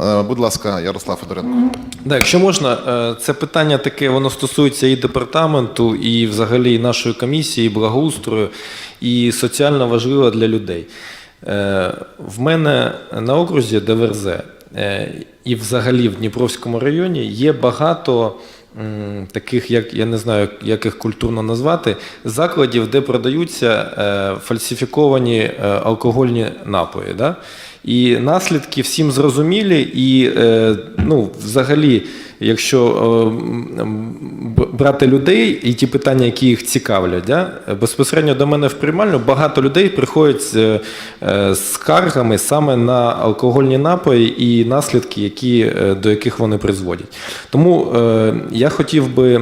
Е, Будь ласка, Ярослав Федоренко. Да, якщо можна, е, це питання таке, воно стосується і департаменту, і взагалі і нашої комісії, і благоустрою, і соціально важливо для людей. Е, В мене на окрузі ДВРЗ і взагалі в Дніпровському районі є багато таких, як я не знаю, як їх культурно назвати, закладів, де продаються е, фальсифіковані е, алкогольні напої. Да? І наслідки всім зрозумілі, і е, ну, взагалі, якщо брати людей і ті питання, які їх цікавлять, да, безпосередньо до мене в приймальню багато людей приходять з, е, скаргами саме на алкогольні напої і наслідки, які, е, до яких вони призводять. Тому е, я хотів би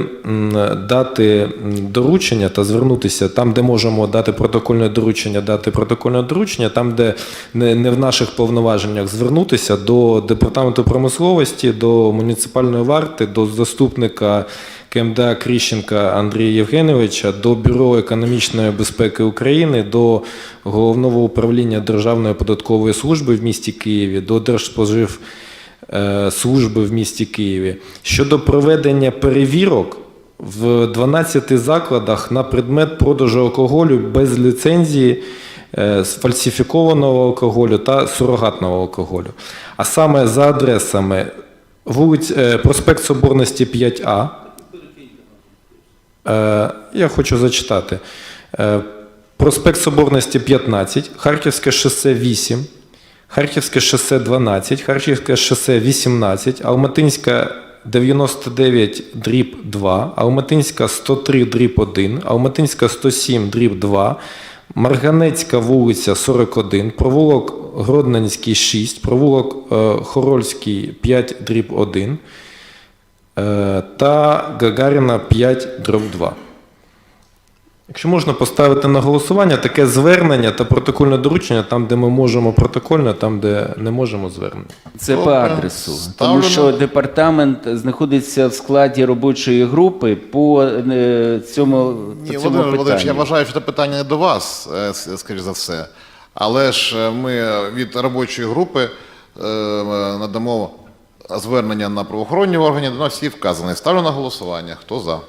дати доручення та звернутися там, де можемо дати протокольне доручення, дати протокольне доручення, там, де не, в наших повноваженнях звернутися до департаменту промисловості, до муніципальної варти, до заступника КМДА Кріщенка Андрія Євгеновича, до Бюро економічної безпеки України, до головного управління Державної податкової служби в місті Києві, до Держспожив е, в місті Києві щодо проведення перевірок в 12 закладах на предмет продажу алкоголю без ліцензії, е, сфальсифікованого алкоголю та сурогатного алкоголю. А саме за адресами вулиць, е, проспект Соборності 5А. Е, Я хочу зачитати. Е, Проспект Соборності 15, Харківське шосе 8, Харківське шосе 12, Харківське шосе 18, Алматинська 99 дріб 2, Алматинська 103 дріб 1, Алматинська 107 дріб 2, Марганецька вулиця 41, провулок Гродненський 6, провулок е, Хорольський 5 дріб 1 е, та Гагаріна 5 дріб 2. Якщо можна поставити на голосування таке звернення та протокольне доручення, там, де ми можемо протокольне, там, де не можемо звернення. Це по адресу. Тому що департамент знаходиться в складі робочої групи по е, цьому, по цьому Володимир Володимирович, я питанню. вважаю, що це питання не до вас, е, с- скоріш за все. Але ж е, ми від робочої групи е, надамо звернення на правоохоронні органи, на всі вказані. Ставлю на голосування. Хто за?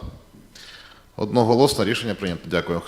Одноголосно рішення прийнято. Дякую.